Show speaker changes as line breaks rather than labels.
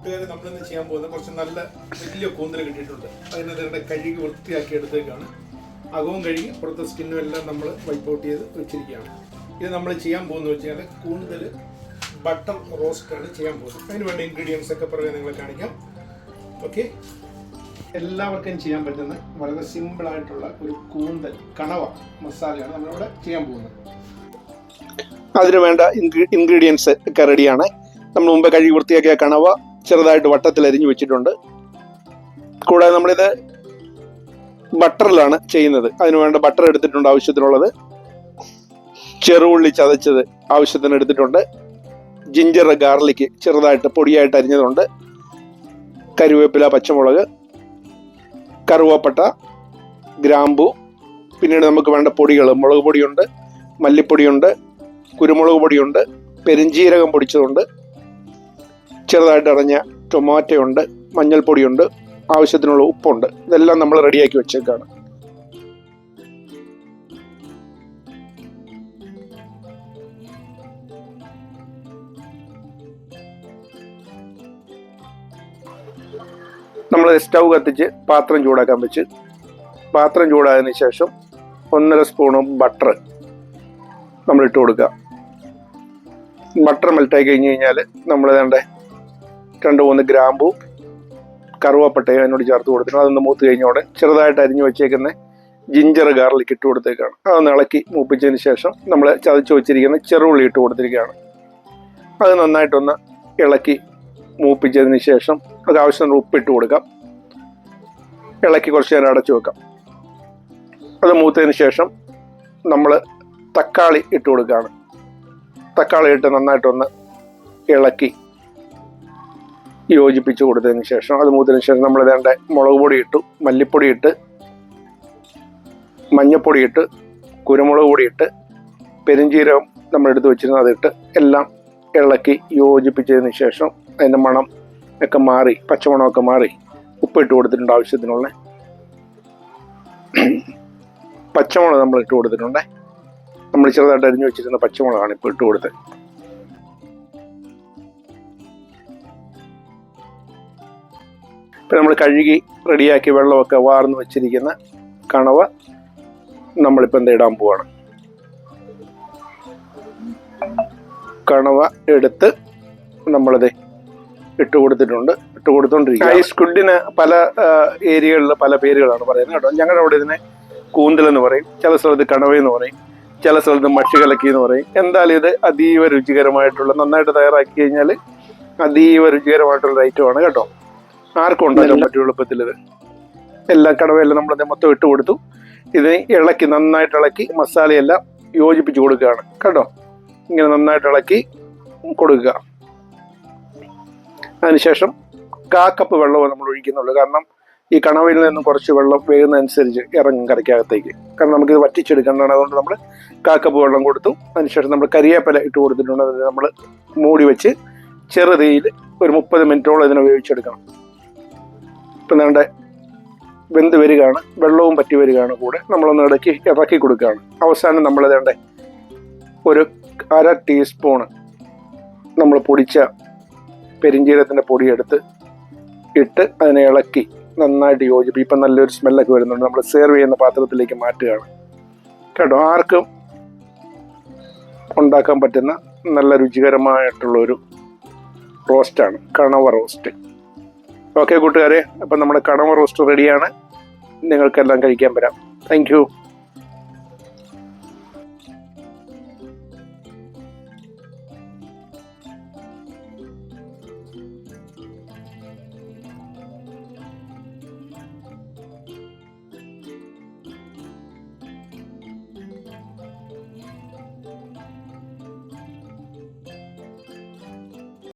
കൂട്ടുകാരെ നമ്മളിന്ന് ചെയ്യാൻ പോകുന്ന? കുറച്ച് നല്ല വലിയ കൂന്തൽ കിട്ടിയിട്ടുണ്ട്. അതിനെ അതിന്റെ കഴുകി വൃത്തിയാക്കി എടുത്തേക്കാണ്. അകവും കഴുകി പുറത്തെ സ്കിന്നും എല്ലാം നമ്മൾ വൈപ്പ് ഔട്ട് ചെയ്ത് വെച്ചിരിക്കുകയാണ്. ഇത് നമ്മൾ ചെയ്യാൻ പോകുന്നത് വെച്ച് കഴിഞ്ഞാൽ കൂന്തൽ ബട്ടർ റോസ്റ്റാണ് ചെയ്യാൻ പോകുന്നത്. അതിന് വേണ്ട ഇൻഗ്രീഡിയൻസ് ഒക്കെ പുറകെ നിങ്ങളെ കാണിക്കാം. ഓക്കെ എല്ലാവർക്കും ചെയ്യാൻ പറ്റുന്ന വളരെ സിമ്പിൾ ആയിട്ടുള്ള ഒരു കൂന്തൽ കണവ മസാലയാണ് നമ്മളിവിടെ ചെയ്യാൻ പോകുന്നത്.
അതിന് വേണ്ട ഇൻഗ്രീഡിയൻസ് ഒക്കെ റെഡിയാണ് നമ്മൾ മുമ്പ് കഴുകി വൃത്തിയാക്കിയ കണവ ചെറുതായിട്ട് വട്ടത്തിൽ അരിഞ്ഞു വെച്ചിട്ടുണ്ട്. കൂടാതെ നമ്മളിത് ബട്ടറിലാണ് ചെയ്യുന്നത്. അതിനു വേണ്ട ബട്ടർ എടുത്തിട്ടുണ്ട് ആവശ്യത്തിനുള്ളത്. ചെറുള്ളി ചതച്ചത് ആവശ്യത്തിന് എടുത്തിട്ടുണ്ട്. ജിഞ്ചർ ഗാർലിക് ചെറുതായിട്ട് പൊടിയായിട്ട് അരിഞ്ഞതുണ്ട്. കരുവേപ്പില പച്ചമുളക് കറുവപ്പട്ട ഗ്രാമ്പു പിന്നീട് നമുക്ക് വേണ്ട പൊടികൾ മുളക് പൊടിയുണ്ട് മല്ലിപ്പൊടിയുണ്ട് കുരുമുളക് പൊടിയുണ്ട് പെരിഞ്ജീരകം പൊടിച്ചതുണ്ട്. ചെറുതായിട്ട് അടഞ്ഞ ടൊമാറ്റോയുണ്ട് മഞ്ഞൾപ്പൊടിയുണ്ട് ആവശ്യത്തിനുള്ള ഉപ്പുണ്ട്. ഇതെല്ലാം നമ്മൾ റെഡിയാക്കി വെച്ചേക്കാണ്. നമ്മൾ സ്റ്റൗ കത്തിച്ച് പാത്രം ചൂടാക്കാൻ വെച്ച്. പാത്രം ചൂടായതിന് ശേഷം ഒന്നര സ്പൂണ് ബട്ടർ നമ്മൾ ഇട്ട് കൊടുക്കുക. ബട്ടർ മെൽറ്റായി കഴിഞ്ഞ് കഴിഞ്ഞാൽ നമ്മൾ വേണ്ട രണ്ട് മൂന്ന് ഗ്രാമ്പു കറുവപ്പട്ടയും അതിനോട് ചേർത്ത് കൊടുത്തിട്ടുണ്ട്. അതൊന്ന് മൂത്ത് കഴിഞ്ഞോടെ ചെറുതായിട്ട് അരിഞ്ഞു വെച്ചേക്കുന്ന ജിഞ്ചർ ഗാർലിക് ഇട്ട് കൊടുത്തേക്കാണ്. അതൊന്ന് ഇളക്കി മൂപ്പിച്ചതിന് ശേഷം നമ്മൾ ചതച്ച് വെച്ചിരിക്കുന്ന ചെറുള്ളി ഇട്ട് കൊടുത്തിരിക്കുകയാണ്. അത് നന്നായിട്ടൊന്ന് ഇളക്കി മൂപ്പിച്ചതിന് ശേഷം അത് ആവശ്യത്തിന് ഉപ്പിട്ട് കൊടുക്കാം. ഇളക്കി കുറച്ച് നേരം അടച്ചു വെക്കാം. അത് മൂത്തതിന് ശേഷം നമ്മൾ തക്കാളി ഇട്ട് കൊടുക്കുകയാണ്. തക്കാളി ഇട്ട് നന്നായിട്ടൊന്ന് ഇളക്കി യോജിപ്പിച്ച് കൊടുത്തതിന് ശേഷം അത് മൂത്തതിന് ശേഷം നമ്മൾ വേണ്ട മുളക് പൊടി ഇട്ടു മല്ലിപ്പൊടി ഇട്ട് മഞ്ഞപ്പൊടി ഇട്ട് കുരുമുളക് പൊടി ഇട്ട് പെരിഞ്ചീരകം നമ്മൾ എടുത്ത് വെച്ചിരുന്നത് അതിട്ട് എല്ലാം ഇളക്കി യോജിപ്പിച്ചതിന് ശേഷം അതിന്റെ മണം ഒക്കെ മാറി പച്ചമണമൊക്കെ മാറി ഉപ്പിട്ട് കൊടുത്തിട്ടുണ്ട് ആവശ്യത്തിനുള്ള. പച്ചമുളക് നമ്മൾ ഇട്ട് കൊടുത്തിട്ടുണ്ട്. നമ്മൾ ചെറുതായിട്ട് അരിഞ്ഞു വെച്ചിരുന്ന പച്ചമുളകാണ് ഇപ്പോൾ ഇട്ട് കൊടുത്തത്. ഇപ്പം നമ്മൾ കഴുകി റെഡിയാക്കി വെള്ളമൊക്കെ വാർന്ന് വെച്ചിരിക്കുന്ന കണവ നമ്മളിപ്പോൾ എന്താ ഇടാൻ പോവാണ്. കണവ എടുത്ത് നമ്മളത് ഇട്ട് കൊടുത്തിട്ടുണ്ട്. ഇട്ട് കൊടുത്തോണ്ടിരിക്കുക ഈ സ്കുഡിന് പല ഏരിയകളിൽ പല പേരുകളാണ് പറയുന്നത് കേട്ടോ. ഞങ്ങളുടെ അവിടെ ഇതിനെ കൂന്തൽ എന്ന് പറയും ചില സ്ഥലത്ത് കണവ എന്ന് പറയും ചില സ്ഥലത്ത് മഷി കലക്കി എന്ന് പറയും. എന്തായാലും ഇത് അതീവ രുചികരമായിട്ടുള്ള നന്നായിട്ട് തയ്യാറാക്കി കഴിഞ്ഞാൽ അതീവ രുചികരമായിട്ടുള്ള ഐറ്റമാണ് കേട്ടോ. ആർക്കും ഉണ്ടാക്കാൻ പറ്റും എളുപ്പത്തിൽ ഇത്. എല്ലാ കടവയെല്ലാം നമ്മൾ മൊത്തം ഇട്ട് കൊടുത്തു. ഇത് ഇളക്കി നന്നായിട്ട് ഇളക്കി മസാലയെല്ലാം യോജിപ്പിച്ച് കൊടുക്കുകയാണ്. കേട്ടോ ഇങ്ങനെ നന്നായിട്ട് ഇളക്കി കൊടുക്കുക. അതിനുശേഷം കാ കപ്പ് വെള്ളമേ നമ്മൾ ഒഴിക്കുന്നുള്ളൂ. കാരണം ഈ കണവയിൽ നിന്നും കുറച്ച് വെള്ളം വേകുന്നതനുസരിച്ച് ഇറങ്ങും കറിക്കകത്തേക്ക്. കാരണം നമുക്കിത് വറ്റിച്ചെടുക്കേണ്ടതാണ്. അതുകൊണ്ട് നമ്മൾ കാക്കപ്പ് വെള്ളം കൊടുത്തു. അതിനുശേഷം നമ്മൾ കരിയേപ്പല ഇട്ട് കൊടുത്തിട്ടുണ്ട്. അതിന് നമ്മൾ മൂടി വെച്ച് ചെറുതീയിൽ ഒരു മുപ്പത് മിനിറ്റോളം ഇതിനെ വേവിച്ചെടുക്കണം. ഇപ്പം നമ്മുടെ വെന്ത് വരികയാണ് വെള്ളവും പറ്റി വരികയാണ് കൂടെ നമ്മളൊന്ന് ഇടയ്ക്ക് ഇറക്കി കൊടുക്കുകയാണ്. അവസാനം നമ്മൾ ഇതേണ്ട ഒരു അര ടീസ്പൂണ് നമ്മൾ പൊടിച്ച പെരിഞ്ചീരത്തിന്റെ പൊടിയെടുത്ത് ഇട്ട് അതിനെ ഇളക്കി നന്നായിട്ട് യോജിപ്പ് ഇപ്പം നല്ലൊരു സ്മെല്ലൊക്കെ വരുന്നുണ്ട്. നമ്മൾ സെർവ് ചെയ്യുന്ന പാത്രത്തിലേക്ക് മാറ്റുകയാണ്. കേട്ടോ ആർക്കും ഉണ്ടാക്കാൻ പറ്റുന്ന നല്ല രുചികരമായിട്ടുള്ളൊരു റോസ്റ്റാണ് കണവ റോസ്റ്റ് ഓക്കെ കൂട്ടുകാരെ. അപ്പം നമ്മുടെ കടമ റോസ്റ്റ് റെഡിയാണ്. നിങ്ങൾക്കെല്ലാം കഴിക്കാൻ വരാം. താങ്ക്